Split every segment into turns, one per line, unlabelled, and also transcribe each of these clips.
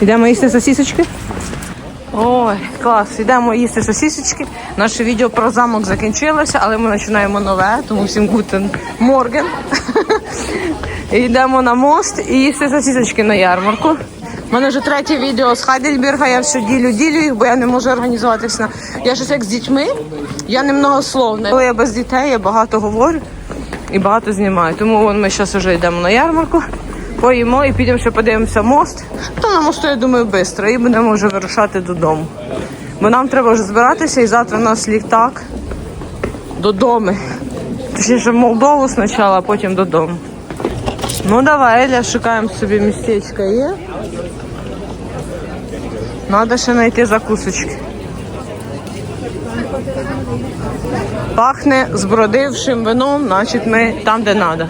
Йдемо їсти сосісочки. Ой, клас, йдемо їсти сосісочки. Наше відео про замок закінчилося, але ми починаємо нове, тому всім гутен морген. Йдемо на мост і їсти сосісочки на ярмарку. У мене вже третє відео з Хайдельберга, я все ділю, ділю їх, бо я не можу організуватися. Я щось як з дітьми, я не многословна. Коли я без дітей, я багато говорю і багато знімаю. Тому вон ми зараз вже йдемо на ярмарку, поїмо і підемо ще подивимося мост. То на мосту, я думаю, швидко, і будемо вже вирушати додому. Бо нам треба вже збиратися, і завтра у нас літак додому. Точніше, в Молдову спочатку, а потім додому. Ну давай, Еля, шукаємо собі містечко є. Надо ще знайти закусочки. Пахне збродившим вином, значить ми там, де треба.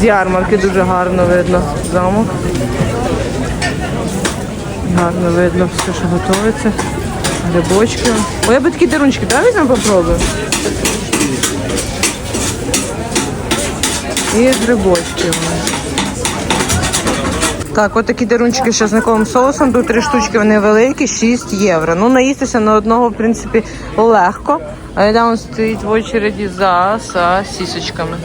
З ярмарки дуже гарно видно замок. Гарно видно все, що готується. Грибочки. О, я би такі дерунчики, давай візьмемо попробуємо. І грибочки. Так, от такі дерунчики з часниковим соусом. Тут три штучки, вони великі, 6 євро. Ну, наїстися на одного, в принципі, легко. А я він стоїть в очереді за сосісочками.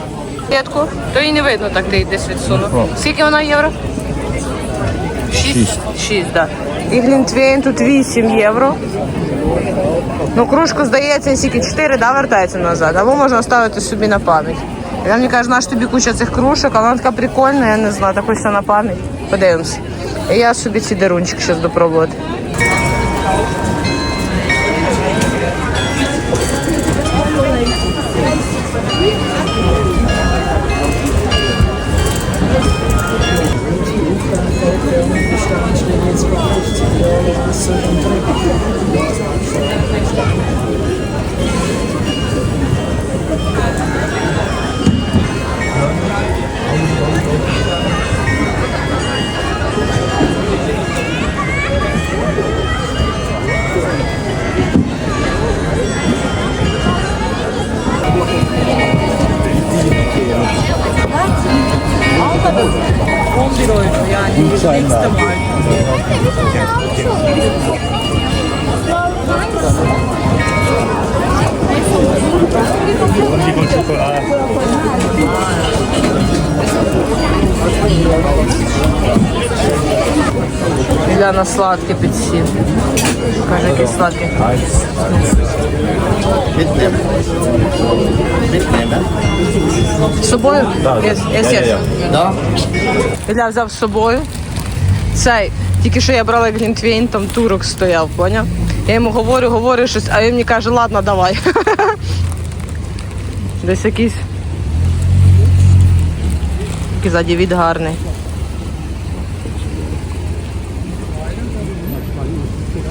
Клетку, то і не видно, так ти десь відсунув. Скільки вона євро? Шість. Шість, так. І глінтвейн тут 8 євро. Ну, кружку, здається, скільки 4, да, вертається назад. Або можна ставити собі на пам'ять. Я мені каже, наш тобі куча цих кружок, а вона така прикольна, я не знаю, так ось на пам'ять. Подивимось. І я собі ці дерунчики зараз допробувати. Для на сладке підсів. Каже, який сладкий.
Mitnehmen. Mitnehmen?
З собою?
Так,
Yes, yes,
я-
yes.
я- Да?
Ілля взяв з собою. Цей, тільки що я брала глінтвейн, там турок стояв, поняв? Я йому говорю, говорю щось, а він мені каже, ладно, давай. Десь якийсь. Який ззаді від гарний.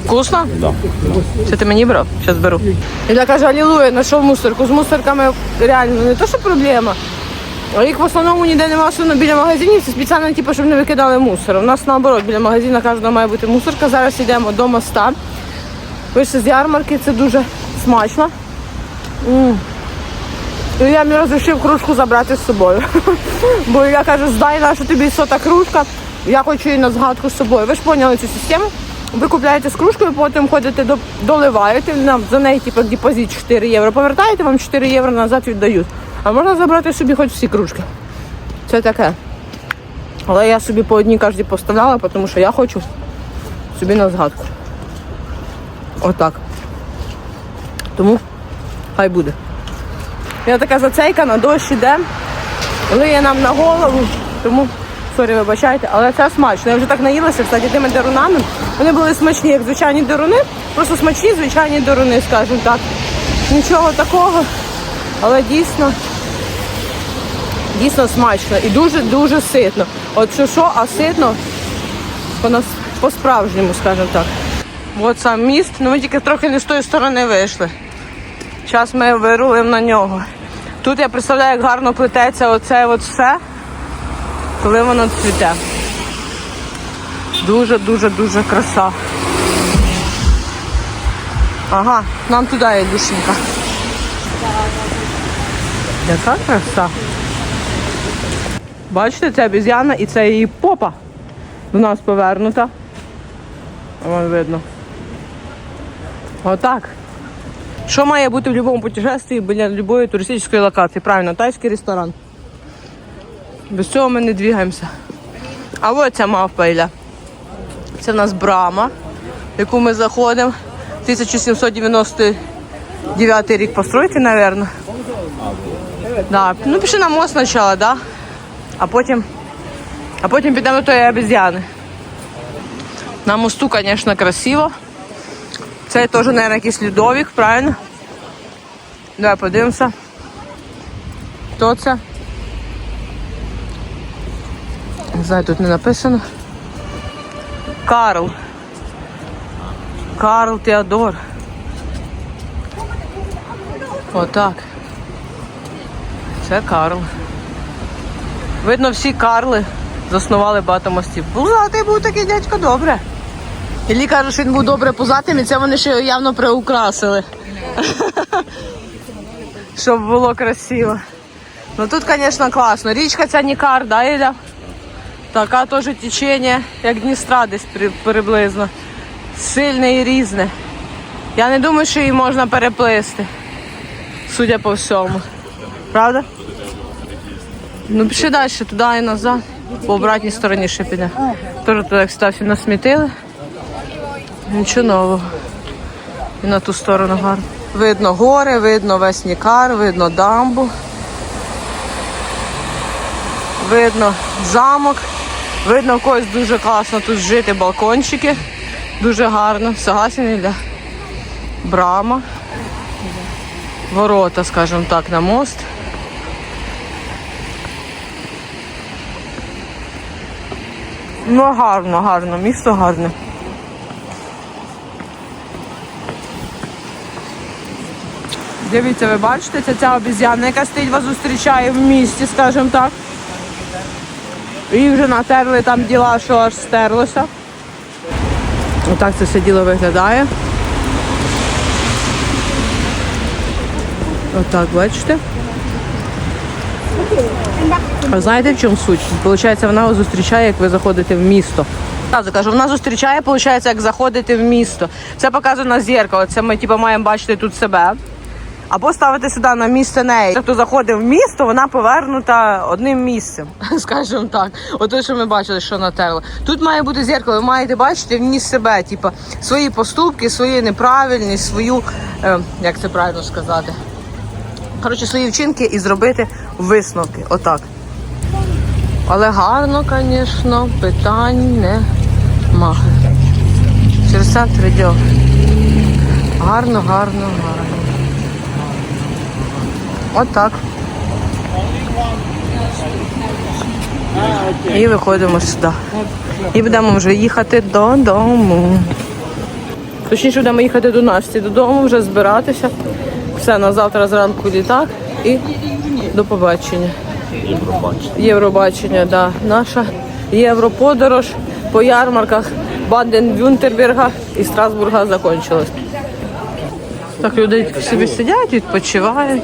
Вкусно?
Да.
Це ти мені брав? Зараз беру. Ілля каже, алілуя, знайшов мусорку. З мусорками реально не то, що проблема. Їх в основному ніде немає, особливо біля магазинів. Це спеціально, типу, щоб не викидали мусор. У нас наоборот, біля магазину кожного має бути мусорка. Зараз йдемо до моста. Вийшли з ярмарки, це дуже смачно. І я мені розрішив кружку забрати з собою. Бо я кажу, здай нашу тобі сота кружка, я хочу її на згадку з собою. Ви ж поняли цю систему? Ви купляєте з кружкою, потім ходите доливаєте, за неї типу, депозит 4 євро. Повертаєте, вам 4 євро назад віддають. А можна забрати собі хоч всі кружки. Це таке. Але я собі по одній кожній поставляла, тому що я хочу собі на згадку. Отак. Тому хай буде. Я така зацейкана, дощ іде, лиє нам на голову, тому сорі, вибачайте, але це смачно. Я вже так наїлася, кстати, тими дерунами. Вони були смачні, як звичайні деруни, просто смачні звичайні деруни, скажімо так. Нічого такого, але дійсно, дійсно смачно і дуже-дуже ситно. От що що, а ситно по-справжньому, скажімо так. От сам міст, ну ми тільки трохи не з тої сторони вийшли. Зараз ми вирулимо на нього. Тут я представляю, як гарно плететься оце от все, коли воно цвіте. Дуже, дуже, дуже краса. Ага, нам туди є душенька. Яка краса. Бачите, це обіз'яна і це її попа до нас повернута. Вон видно. Отак. Що має бути в будь-якому путешествии біля будь-якої туристичної локації? Правильно, тайський ресторан. Без цього ми не двигаємося. А ось ця мавпа. Це в нас брама, в яку ми заходимо. 1799 рік постройки, мабуть. Да. Ну, пішли на мост спочатку, да? А потім, а потім підемо до тої обезьяни. На мосту, звісно, красиво. Це теж, мабуть, якийсь льодовик, правильно? Давай подивимося. Хто це? Не знаю, тут не написано. Карл. Карл Теодор. Отак. Це Карл. Видно, всі Карли заснували багато мостів. Пузатий був такий дядько добре. Іллі каже, що він був добре пузатим, і це вони ще явно приукрасили. Щоб було красиво. Ну тут, звісно, класно. Річка ця Нікар, да, Іля? Така теж течення, як Дністра десь при- приблизно. Сильне і різне. Я не думаю, що її можна переплисти, судя по всьому. Правда? Ну, пішли далі, туди і назад. По обратній стороні ще піде. Теж туди, стався, насмітили. Нічого нового. І на ту сторону гарно. Видно гори, видно весь Нікар, видно дамбу. Видно замок. Видно, в когось дуже класно тут жити, балкончики. Дуже гарно. Согласен, Ілля? Брама. Ворота, скажімо так, на мост. Ну, гарно, гарно, місто гарне. Дивіться, ви бачите, це ця обіз'яна, яка стоїть вас зустрічає в місті, скажімо так. Їх вже натерли там діла, що аж стерлося. Отак це все діло виглядає. Отак, бачите? А знаєте в чому суть? Получається, вона вас зустрічає, як ви заходите в місто. Зразу кажу, вона зустрічає, виходить, як заходите в місто. Це показує на зеркало. Це ми типу, маємо бачити тут себе. Або ставити сюди на місце неї. Хто заходить в місто, вона повернута одним місцем, скажімо так. Ото, що ми бачили, що натерли. Тут має бути зеркало, ви маєте бачити в ній себе, типу, свої поступки, свої неправильність, свою, е, як це правильно сказати. Коротше, свої вчинки і зробити висновки. Отак. Але гарно, звісно, питань нема. Через центр йдемо. Гарно, гарно, гарно. Отак. І виходимо сюди. І будемо вже їхати додому. Точніше, будемо їхати до Насті додому, вже збиратися. Все, на завтра зранку літак і до побачення. Євробачення. Євробачення, да. Наша європодорож по ярмарках Баден-Вюнтерберга і Страсбурга закончилась. Так, люди собі сидять, відпочивають.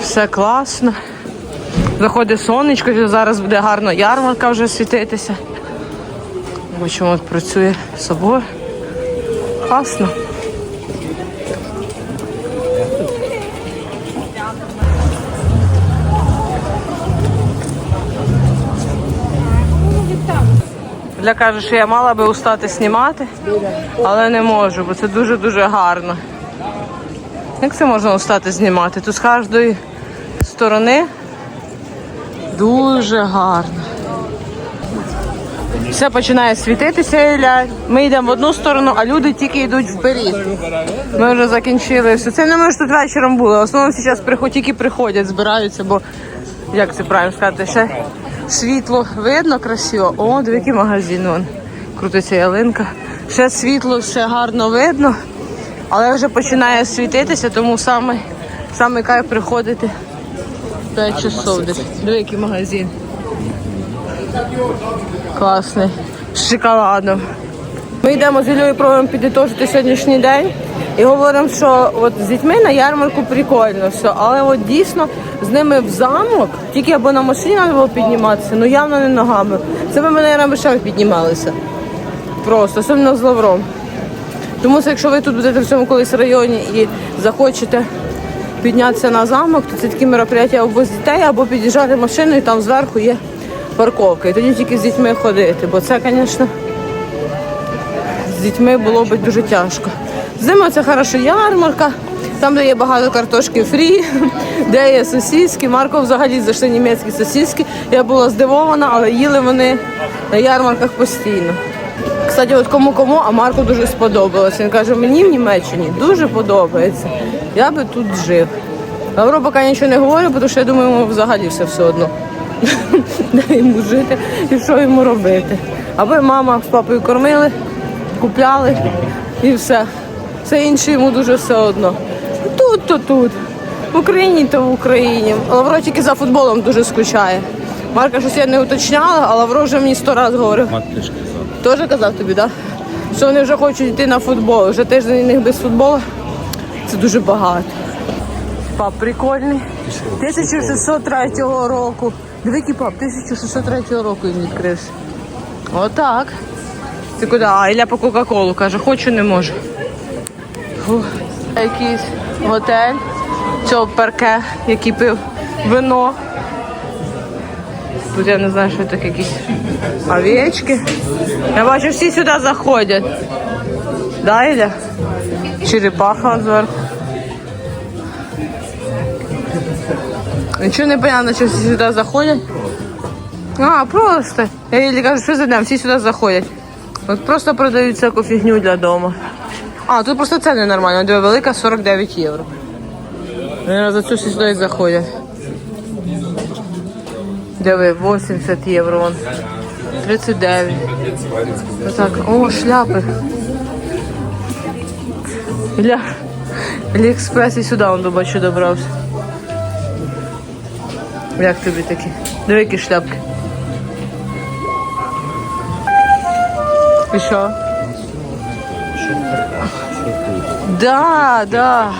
Все класно. Заходить сонечко, зараз буде гарно ярмарка вже світитися. Бачимо, працює собор. Класно. Для каже, що я мала би устати знімати, але не можу, бо це дуже-дуже гарно. Як це можна устати знімати? Тут з кожної сторони дуже гарно. Все починає світитися, Ілля. Ми йдемо в одну сторону, а люди тільки йдуть вперед. Ми вже закінчили все. Це не ми ж тут вечором були. В основному зараз тільки приходять, збираються, бо як це правильно сказати, ще світло видно красиво. О, диви, магазин вон. Крутиться ялинка. Ще світло, все гарно видно, але вже починає світитися, тому саме, саме кайф приходити 5 часов десь. Диви, магазин. Класний. З шоколадом. Ми йдемо з Іллею пробуємо підітожити сьогоднішній день і говоримо, що от з дітьми на ярмарку прикольно все, але от дійсно з ними в замок, тільки або на машині треба було підніматися, ну явно не ногами. Це би ми, мабуть, ще піднімалися. Просто, особливо з лавром. Тому що якщо ви тут будете в цьому колись районі і захочете піднятися на замок, то це такі мероприятия або з дітей, або під'їжджати машиною, і там зверху є парковка. І тоді тільки з дітьми ходити. Бо це, звісно, з дітьми було б дуже тяжко. Зима це хороша ярмарка, там, де є багато картошки фрі, де є сосиски. Марко взагалі зайшли німецькі сосиски. Я була здивована, але їли вони на ярмарках постійно. Кстати, от кому кому, а Марку дуже сподобалось. Він каже, мені в Німеччині дуже подобається. Я би тут жив. Лавро поки нічого не говорю, тому що я думаю, йому взагалі все все одно. Де йому жити і що йому робити. Аби мама з папою кормили, купляли і все. Все інше йому дуже все одно. Тут то тут. В Україні то в Україні. Лавро тільки за футболом дуже скучає. Марка щось я не уточняла, а Лавро вже мені сто разів говорив.
Матрешка за.
Теж казав тобі, так? Да? Що вони вже хочуть йти на футбол. Вже тиждень у них без футболу. Це дуже багато. Пап, прикольний. 1603 року. Який пап, 1603 року він відкрився. Отак. Ти куди? А, Ілля по Кока-Колу каже, хочу, не можу. Якийсь готель. Цього парке, який пив вино. Тут я не знаю, що таке якісь овечки. Я бачу, всі сюди заходять. Да, Ілля? Черепаха зверху. Нічого не понятно, що всі сюди заходять. А, просто. Я Іллі кажу, що за днем, всі сюди заходять. От просто продають всяку фігню для дому. А, тут просто ціни нормально. Диви, велика 49 євро. Наверное, за цю сюди заходять. Диви, 80 євро вон. 39. Отак. О, шляпи. Ілля. Аліекспрес і сюди он бачу добрався. Як тобі такі? Диви, які шляпки. І що? Да, да.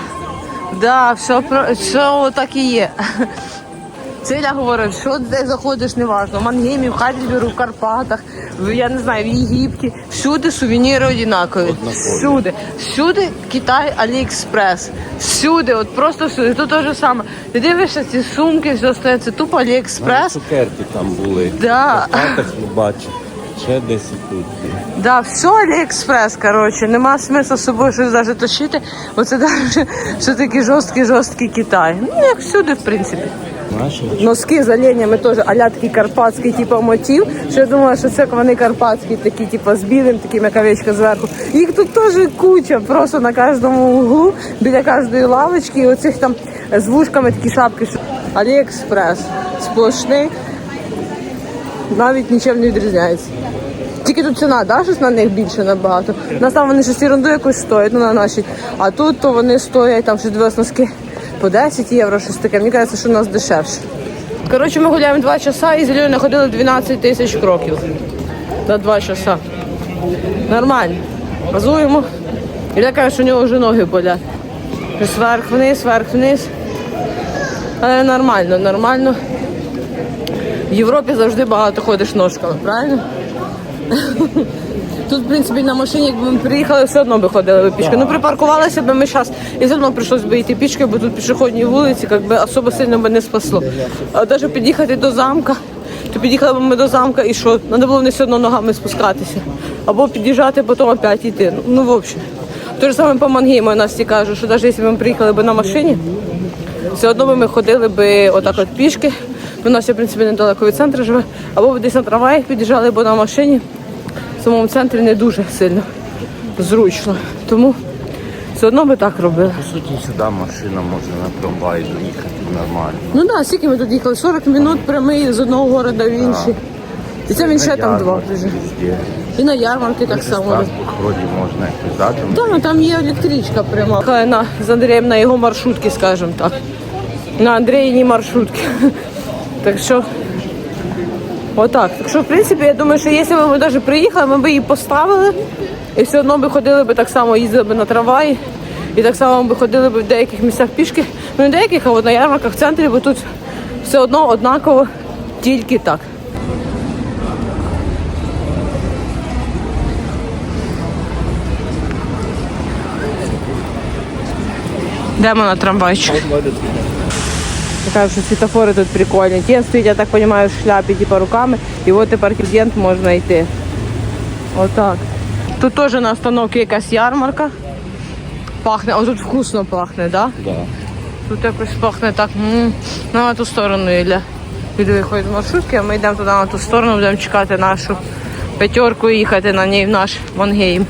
Да, все, все так і є. Ціля говорить, що де заходиш, неважно. В Мангеймі, в Хайдельберу, в Карпатах, в, я не знаю, в Єгипті. Всюди сувеніри однакові. Всюди. Всюди Китай, Аліекспрес. Всюди, от просто всюди. Тут те ж саме. Ти дивишся ці сумки, все стоять, тупо Аліекспрес.
Цукерки там були.
Да.
В Карпатах не бачив. Ще десь і тут.
Да, все Аліекспрес, коротше, нема смисла з собою щось навіть тащити. Оце навіть що такий жорсткий, жорсткий Китай. Ну, як всюди, в принципі.
Наші?
Носки з оленями теж аля такий карпатський, типу, мотив. Що я думала, що це вони карпатські, такі, типу, з білим, таким як овечка зверху. Їх тут теж куча, просто на кожному углу, біля кожної лавочки, і оцих там з вушками такі шапки. Аліекспрес. Сплошний. Навіть нічим не відрізняється. Тільки тут ціна, да, щось на них більше набагато. У нас там вони щось ерунду якусь стоять, ну на наші. А тут то вони стоять, там щось дивилась носки по 10 євро, щось таке. Мені кажеться, що у нас дешевше. Коротше, ми гуляємо 2 часа і з Іллею находили 12 тисяч кроків. За 2 часа. Нормально. Газуємо. Ілля каже, що у нього вже ноги болять. Щось Вверх вниз, вверх вниз. Але нормально, нормально. В Європі завжди багато ходиш ножками, правильно? Тут, в принципі, на машині, якби ми приїхали, все одно би ходили би пішки. Ну, припаркувалися б ми зараз, і все одно прийшлось би йти пішки, бо тут пішохідні вулиці, як би особо сильно би не спасло. А навіть під'їхати до замка, то під'їхали б ми до замка і що? Треба було не все одно ногами спускатися. Або під'їжджати, потім опять йти. Ну, в общем. Те ж саме по Мангейму Насті кажуть, що навіть якщо ми приїхали б на машині, все одно би ми ходили би отак от пішки. У нас, в принципі, недалеко від центру живе. Або б десь на трамваї під'їжджали, бо на машині в самому центрі не дуже сильно зручно. Тому все одно би так робили.
По суті, сюди машина може на трамваї доїхати нормально.
Ну так, да, скільки ми тут їхали? 40 минут прямий з одного города в інший. І це він ще там два вже. І на ярмарки так само.
Вроді можна.
Так, ну, там є електричка пряма. Хай на з Андрієм на його маршрутці, скажімо так. на Андріїній маршрутці. Так що, отак. Так що, в принципі, я думаю, що якщо б ми навіть приїхали, ми б її поставили і все одно би ходили б так само, їздили б на трамваї. І так само би ходили б в деяких місцях пішки. Ну не деяких, а от на ярмарках в центрі, бо тут все одно однаково, тільки так. Йдемо на трамвайчик. Така, що світофори тут прикольні. Ті стоїть, я так розумію, в шляпі, типу, руками. І от тепер клієнт можна йти. Отак. Тут теж на остановці якась ярмарка. Пахне, о, тут вкусно пахне, так? Да?
Да.
Тут якось пахне так. м Ну, на ту сторону Ілля. Люди виходять з маршрутки, а ми йдемо туди на ту сторону, будемо чекати нашу п'ятерку і їхати на ній в наш Вангейм.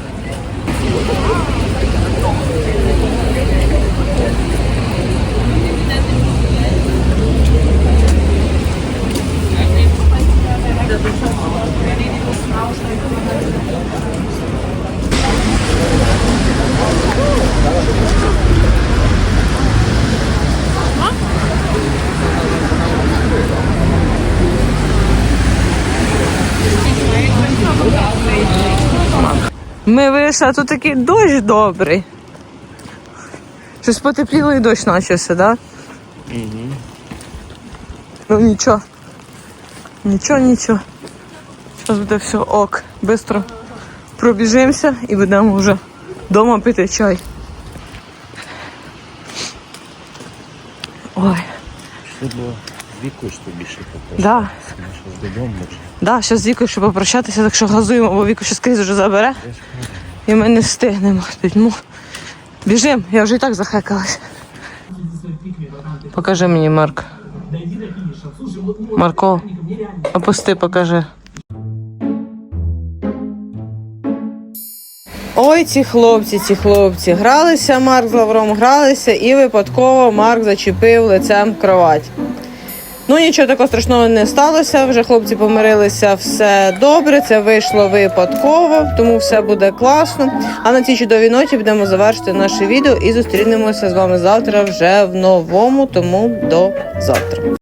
Ми вийшли, а тут такий дощ добрий. Щось потепліло і дощ почався, так? Да? Ну нічого. Нічого, нічого. Зараз буде все ок. Бистро пробіжимося і будемо вже вдома пити чай. Ой,
Що було віку ж тобі ще попросити.
да.
Додому.
Да, зараз з Вікою ще попрощатися, так що газуємо, бо Віку ще скрізь вже забере. І ми не встигнемо. Ну, біжим, я вже і так захекалась. Покажи мені, Марк. Марко, опусти, покажи. Ой, ці хлопці, ці хлопці. Гралися Марк з Лавром, гралися і випадково Марк зачепив лицем кровать. Ну нічого такого страшного не сталося. Вже хлопці помирилися, все добре. Це вийшло випадково, тому все буде класно. А на цій чудовій ноті будемо завершити наше відео і зустрінемося з вами завтра вже в новому. Тому до завтра.